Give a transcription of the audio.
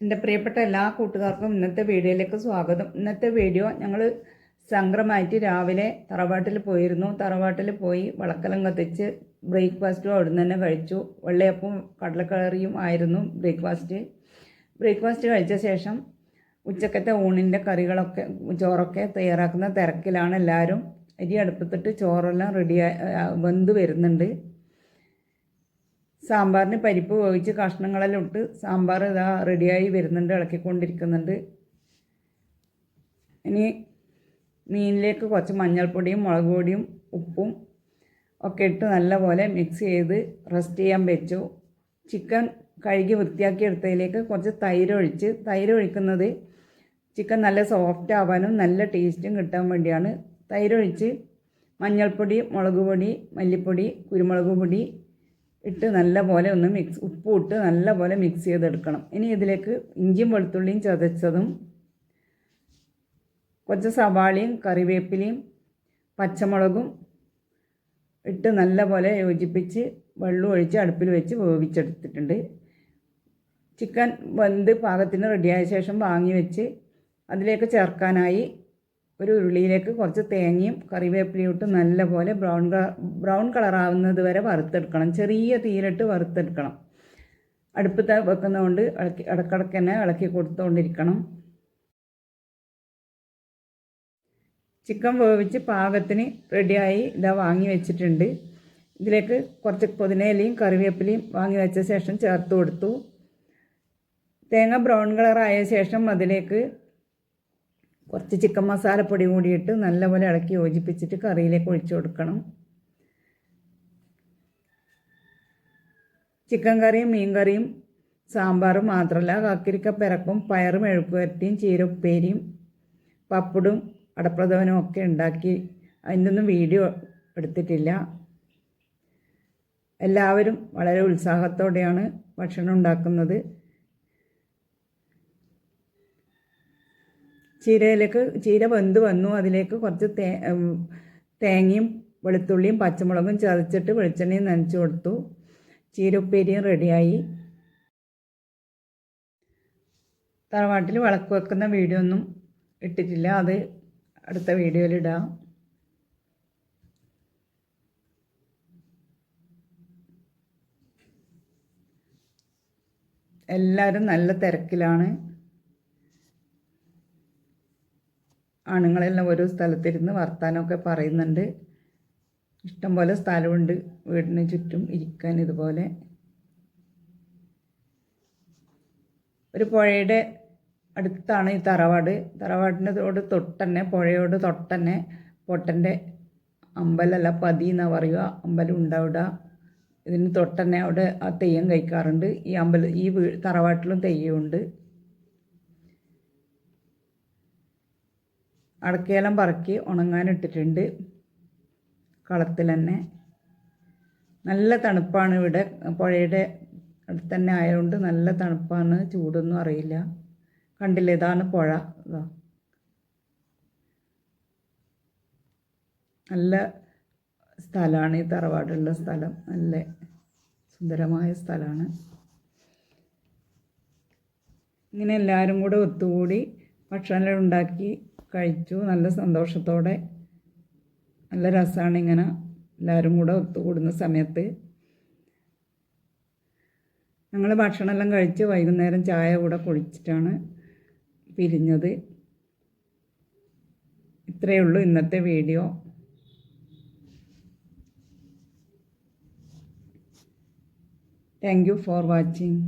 എന്റെ പ്രിയപ്പെട്ട എല്ലാ കൂട്ടുകാർക്കും ഇന്നത്തെ വീഡിയോയിലേക്ക് സ്വാഗതം. ഇന്നത്തെ വീഡിയോ ഞങ്ങൾ സംക്രമായിട്ട് രാവിലെ തറവാട്ടിൽ പോയിരുന്നു. തറവാട്ടിൽ പോയി വളക്കലം കത്തിച്ച് ബ്രേക്ക്ഫാസ്റ്റും അവിടുന്ന് തന്നെ കഴിച്ചു. വെള്ളയപ്പവും കടലക്കറിയും ആയിരുന്നു ബ്രേക്ക്ഫാസ്റ്റ്. ബ്രേക്ക്ഫാസ്റ്റ് കഴിച്ച ശേഷം ഉച്ചക്കത്തെ ഊണിന്റെ കറികളൊക്കെ ചോറൊക്കെ തയ്യാറാക്കുന്ന തിരക്കിലാണ് എല്ലാവരും. അരി അടുപ്പത്തിട്ട് ചോറെല്ലാം റെഡി വെന്ത് വരുന്നുണ്ട്. സാമ്പാറിന് പരിപ്പ് വേവിച്ച് കഷ്ണങ്ങളെല്ലാം ഇട്ട് സാമ്പാർ ഇതാ റെഡിയായി വരുന്നുണ്ട് ഇളക്കിക്കൊണ്ടിരിക്കുന്നുണ്ട്. ഇനി മീനിലേക്ക് കുറച്ച് മഞ്ഞൾപ്പൊടിയും മുളക് പൊടിയും ഉപ്പും ഒക്കെ ഇട്ട് നല്ലപോലെ മിക്സ് ചെയ്ത് റെസ്റ്റ് ചെയ്യാൻ വെച്ചു. ചിക്കൻ കഴുകി വൃത്തിയാക്കി എടുത്തതിലേക്ക് കുറച്ച് തൈര് ഒഴിച്ച് തൈര് ഒഴിക്കുന്നത് ചിക്കൻ നല്ല സോഫ്റ്റ് ആവാനും നല്ല ടേസ്റ്റും കിട്ടാൻ വേണ്ടിയാണ്. തൈരൊഴിച്ച് മഞ്ഞൾപ്പൊടി മുളക് പൊടി മല്ലിപ്പൊടി കുരുമുളക് പൊടി ഇട്ട് നല്ലപോലെ ഒന്ന് മിക്സ് ഉപ്പും ഇട്ട് നല്ലപോലെ മിക്സ് ചെയ്തെടുക്കണം. ഇനി ഇതിലേക്ക് ഇഞ്ചിയും വെളുത്തുള്ളിയും ചതച്ചതും കുറച്ച് സവാളയും കറിവേപ്പിലയും പച്ചമുളകും ഇട്ട് നല്ലപോലെ യോജിപ്പിച്ച് വെള്ളം ഒഴിച്ച് അടുപ്പിൽ വെച്ച് വേവിച്ചെടുത്തിട്ടുണ്ട്. ചിക്കൻ വെന്ത് പാകത്തിന് റെഡിയായ ശേഷം വാങ്ങി വെച്ച് അതിലേക്ക് ചേർക്കാനായി ഒരു ഉരുളിയിലേക്ക് കുറച്ച് തേങ്ങയും കറിവേപ്പിലയും ഇട്ട് നല്ലപോലെ ബ്രൗൺ ബ്രൗൺ കളറാവുന്നത് വരെ വറുത്തെടുക്കണം. ചെറിയ തീയിലിട്ട് വറുത്തെടുക്കണം. അടുപ്പത്ത് വെക്കുന്നതുകൊണ്ട് ഇളക്കി ഇടക്കിടക്ക് തന്നെ ഇളക്കി കൊടുത്തുകൊണ്ടിരിക്കണം. ചിക്കൻ വേവിച്ച് പാകത്തിന് റെഡിയായി ഇതാ വാങ്ങി വെച്ചിട്ടുണ്ട്. ഇതിലേക്ക് കുറച്ച് പുതിനയിലയും കറിവേപ്പിലയും വാങ്ങി വെച്ച ശേഷം ചേർത്ത് കൊടുത്തു. തേങ്ങ ബ്രൗൺ കളറായ ശേഷം അതിലേക്ക് കുറച്ച് ചിക്കൻ മസാലപ്പൊടി കൂടിയിട്ട് നല്ലപോലെ ഇളക്കി യോജിപ്പിച്ചിട്ട് കറിയിലേക്ക് ഒഴിച്ചു കൊടുക്കണം. ചിക്കൻ കറിയും മീൻ കറിയും സാമ്പാറും മാത്രമല്ല കക്കിരിക്ക പിറക്കും പയറും എഴുക്കുവരട്ടിയും ചീരപ്പേരിയും പപ്പടും അടപ്രഥവനും ഒക്കെ ഉണ്ടാക്കി. അതിന്റെ വീഡിയോ എടുത്തിട്ടില്ല. എല്ലാവരും വളരെ ഉത്സാഹത്തോടെയാണ് ഭക്ഷണം ഉണ്ടാക്കുന്നത്. ചീരയിലേക്ക് ചീര വെന്ത് വന്നു. അതിലേക്ക് കുറച്ച് തേ തേങ്ങയും വെളുത്തുള്ളിയും പച്ചമുളകും ചതച്ചിട്ട് വെളിച്ചെണ്ണയും നനച്ചു കൊടുത്തു. ചീര ഉപ്പേരിയും റെഡിയായി. തറവാട്ടിൽ വിളക്ക് വെക്കുന്ന വീഡിയോ ഒന്നും ഇട്ടിട്ടില്ല. അത് അടുത്ത വീഡിയോയിലിടാം എല്ലാവരും നല്ല തിരക്കിലാണ്. ആണുങ്ങളെല്ലാം ഓരോ സ്ഥലത്തിരുന്ന് വർത്താനമൊക്കെ പറയുന്നുണ്ട്. ഇഷ്ടംപോലെ സ്ഥലമുണ്ട്. വീടിന് ചുറ്റും ഇരിക്കാൻ ഇതുപോലെ. ഒരു പുഴയുടെ അടുത്താണ് ഈ തറവാട്. തറവാടിനോട് തൊട്ടന്നെ പുഴയോട് തൊട്ടന്നെ പൊട്ടന്റെ അമ്പലല്ല പതി എന്നാണ് പറയുക. അമ്പലം ഉണ്ടാവുക. ഇതിന് തൊട്ടന്നെ അവിടെ ആ തെയ്യം കഴിക്കാറുണ്ട്. ഈ അമ്പലം ഈ തറവാട്ടിലും തെയ്യമുണ്ട്. അടക്കയെല്ലാം പറക്കി ഉണങ്ങാനിട്ടിട്ടുണ്ട്. കളത്തിൽ തന്നെ നല്ല തണുപ്പാണ് ഇവിടെ. പുഴയുടെ അടുത്ത് തന്നെ ആയതുകൊണ്ട് നല്ല തണുപ്പാണ്. ചൂടൊന്നും അറിയില്ല. കണ്ടില്ല? ഇതാണ് പുഴ. ഇതാ. നല്ല സ്ഥലമാണ് ഈ തറവാടുള്ള സ്ഥലം. നല്ല സുന്ദരമായ സ്ഥലമാണ് ഇങ്ങനെ എല്ലാവരും കൂടെ ഒത്തുകൂടി ഭക്ഷണം ഉണ്ടാക്കി കഴിച്ചു. നല്ല സന്തോഷത്തോടെ നല്ല രസമാണ് ഇങ്ങനെ എല്ലാവരും കൂടെ ഒത്തുകൂടുന്ന സമയത്ത്. ഞങ്ങൾ ഭക്ഷണമെല്ലാം കഴിച്ച് വൈകുന്നേരം ചായ കൂടെ കുടിച്ചിട്ടാണ് പിരിഞ്ഞത്. ഇത്രയേ ഉള്ളൂ ഇന്നത്തെ video. Thank you for watching